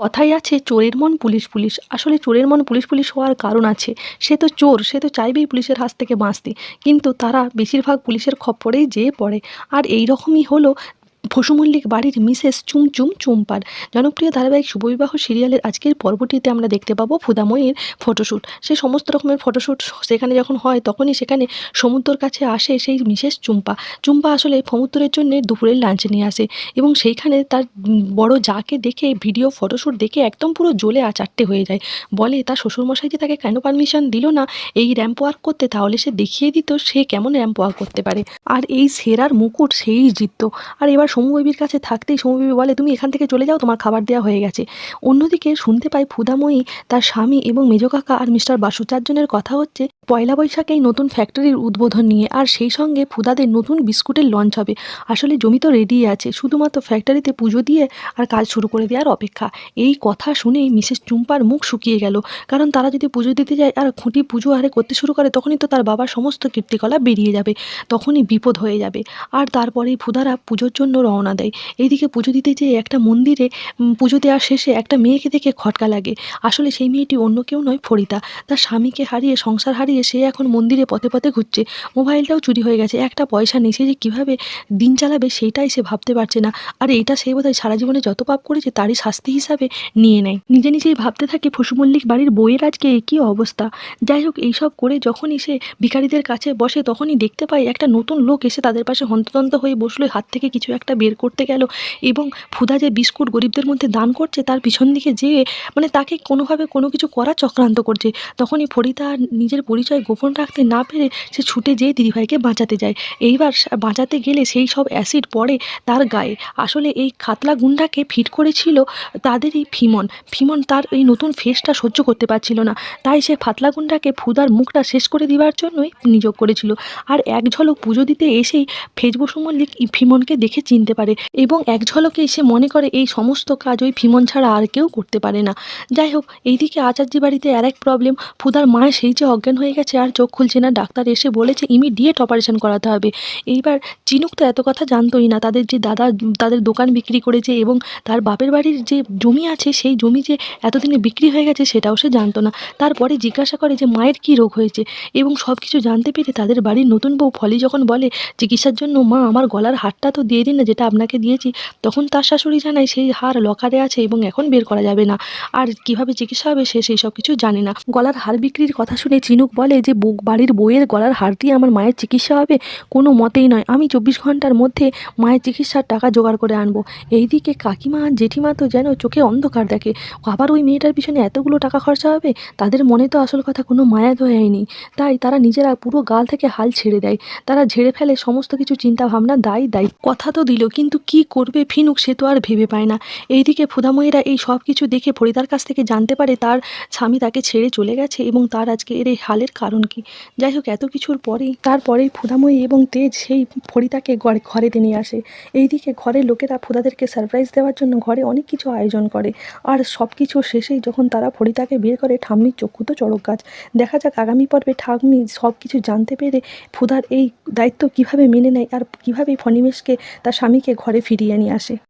কথাই আছে, চোরের মন পুলিশ পুলিশ। আসলে চোরের মন পুলিশ পুলিশ হওয়ার কারণ আছে। সে তো চোর, সে তো চাইবেই পুলিশের হাত থেকে বাঁচতে। কিন্তু তারা বেশিরভাগ পুলিশের খপ্পরেই যেয়ে পড়ে। আর এই রকমই হলো বসু মল্লিক বাড়ির মিসেস চুমচুম চুম্পার জনপ্রিয় ধারাবাহিক শুভবিবাহ সিরিয়ালের আজকের পর্বটিতে আমরা দেখতে পাবো ফুদাময়ীর ফটোশ্যুট। সে সমস্ত রকমের ফটোশ্যুট সেখানে যখন হয়, তখনই সেখানে সমুদ্রর কাছে আসে সেই মিসেস চুম্পা। চুম্পা আসলে সমুদ্রের জন্য দুপুরের লাঞ্চ নিয়ে আসে এবং সেইখানে তার বড় যাকে দেখে, ভিডিও, ফটোশ্যুট দেখে একদম পুরো জ্বলে আচারটে হয়ে যায়। বলে তার শ্বশুরমশাই যে তাকে কেন পারমিশন দিল না? এই র্যাম্প ওয়ার্ক করতে, তাহলে সে দেখিয়ে দিত সে কেমন র্যাম্প ওয়ার্ক করতে পারে। আর এই সেরার মুকুট সেই জিতত। আর এবার সমু বেবির কাছে থাকতেই সমু বেবি বলে, তুমি এখান থেকে চলে যাও, তোমার খাবার দেওয়া হয়ে গেছে। অন্যদিকে শুনতে পাই ফুদাময়ী, তার স্বামী এবং মেজ কাকা আর মিস্টার বাসু চারজনের কথা হচ্ছে পয়লা বৈশাখে এই নতুন ফ্যাক্টরির উদ্বোধন নিয়ে, আর সেই সঙ্গে ফুদাদের নতুন বিস্কুটের লঞ্চ হবে। আসলে জমি তো রেডি আছে, শুধুমাত্র ফ্যাক্টরিতে পুজো দিয়ে আর কাজ শুরু করে দেওয়ার অপেক্ষা। এই কথা শুনেই মিসেস চুম্পার মুখ শুকিয়ে গেল, কারণ তারা যদি পুজো দিতে যায় আর খুঁটি পুজো আরে করতে শুরু করে, তখনই তো তার বাবার সমস্ত কীর্তিকলা বেরিয়ে যাবে, তখনই বিপদ হয়ে যাবে। আর তারপরেই ফুদারা পুজোর জন্য রওনা দেয়। এইদিকে পুজো দিতে যেয়ে একটা মন্দিরে পুজো দেওয়ার শেষে একটা মেয়েকে দেখে খটকা লাগে। আসলে সেই মেয়েটি অন্য কেউ নয় ফরিতা তার স্বামীকে হারিয়ে সংসার হারিয়ে সে এখন মন্দিরে পথে পথে ঘুরছে। মোবাইলটাও চুরি হয়ে গেছে। একটা পয়সা সে যে কীভাবে দিন চালাবে সেইটাই সে ভাবতে পারছে না। আর এটা সে বোধহয় সারা জীবনে যত পাপ করেছে তারই শাস্তি হিসাবে নিয়ে নেয়। নিজে নিজেই ভাবতে থাকে ফসু মল্লিক বাড়ির বইয়ের আজকে কী অবস্থা। যাই হোক, এইসব করে যখনই সে ভিখারিদের কাছে বসে তখনই দেখতে পায় একটা নতুন লোক এসে তাদের পাশে হন্তদন্ত হয়ে বসল। হাত থেকে কিছু একটা বের করতে গেল এবং ফুদা যে বিস্কুট গরিবদের মধ্যে দান করছে তার পিছন দিকে যেয়ে মানে তাকে কোনোভাবে কোনো কিছু করা চক্রান্ত করছে। তখনই ফরিদা নিজের পরিচয় গোপন রাখতে না পেরে সে ছুটে যেয়ে দিদিভাইকে বাঁচাতে যায়। এইবার বাঁচাতে গেলে সেই সব অ্যাসিড পড়ে তার গায়ে। আসলে এই খাতলা গুন্ডাকে ফিট করেছিল তাদেরই ফিমন। ফিমন তার এই নতুন ফেসটা সহ্য করতে পারছিল না। তাই সে ফাতলা গুন্ডাকে ফুদার মুখটা শেষ করে দিবার জন্যই নিয়োগ করেছিল। আর এক ঝলক পুজো দিতে এসেই ফেজবসু মল্লিক ফিমনকে দেখে চিনতে পারে এবং এক ঝলকে সে মনে করে এই সমস্ত কাজ ওই ফিমন ছাড়া আর কেউ করতে পারে না। যাই হোক, এইদিকে আচার্যি বাড়িতে আর এক প্রবলেম ফুদার মায়ের সেই যে অজ্ঞান হয়ে গেছে আর চোখ খুলছে না। ডাক্তার এসে বলেছে ইমিডিয়েট অপারেশন করাতে হবে। এইবার চিনুক তো এত কথা জানতোই না। তাদের যে দাদা, তাদের দোকান বিক্রি করেছে এবং তার বাপের বাড়ির যে জমি আছে, সেই জমি যে এতদিনে বিক্রি হয়ে গেছে, সেটাও সে জানতো না। তারপরে জিজ্ঞাসা করে যে, মায়ের কী রোগ হয়েছে? এবং সব কিছু জানতে পেরে তাদের বাড়ির নতুন বউ ফলি যখন বলে, চিকিৎসার জন্য মা, আমার গলার হারটা তো দিয়ে দিন না, যেটা আপনাকে দিয়েছি। তখন তার শাশুড়ি জানায়, সেই হার লকারে আছে এবং এখন বের করা যাবে না। আর কীভাবে চিকিৎসা হবে সে, সেই সব কিছু জানে না। গলার হার বিক্রির কথা শুনে চিনুক বলে যে বউ- বাড়ির বউয়ের গলার হার দিয়ে আমার মায়ের চিকিৎসা হবে? কোনো মতেই নয়। আমি চব্বিশ ঘণ্টার মধ্যে মায়ের চিকিৎসার টাকা জোগাড় করে আনব। এইদিকে কাকিমা আর জেঠিমা তো যেন চোখে অন্ধকার দেখে। আবার ওই মেয়েটার পিছনে এতগুলো টাকা খরচা হবে? তাদের মনে তো আসল কথা কোনো মায়া দয়াই নেই তাই তারা নিজেরা পুরো গাল থেকে হাল ছেড়ে দেয়। তারা ঝেড়ে ফেলে সমস্ত কিছু চিন্তা ভাবনা দায় দায়। কথা তো দিল, কিন্তু কি করবে ফিনুক সে তো আর ভেবে পায় না। এইদিকে ফুদাময়ীরা এই সব কিছু দেখে ফরিদার কাছ থেকে জানতে পারে তার স্বামী তাকে ছেড়ে চলে গেছে এবং তার আজকে এর এই হালের কারণ কি? যাই হোক, এত কিছুর পরেই তারপরেই ফুদাময়ী এবং তেজ সেই ফরিদাকে ঘরে টেনে আসে। এইদিকে ঘরের লোকেরা ফুদাদেরকে সারপ্রাইজ দেওয়ার জন্য ঘরে অনেক কিছু আয়োজন করে। আর সব কিছু শেষেই যখন তারা ফরিদাকে বের করে, ঠাম্মির চক্ষু তো চড়ক গাছ। দেখা যাক আগামী পর্বে ঠাম্মি সব কিছু জানতে পেরে ফুদার এই দায়িত্ব কীভাবে মেনে নেয় আর কীভাবে ফণিমেশকে তার স্বামীকে ঘরে ফিরিয়ে নিয়ে আসে।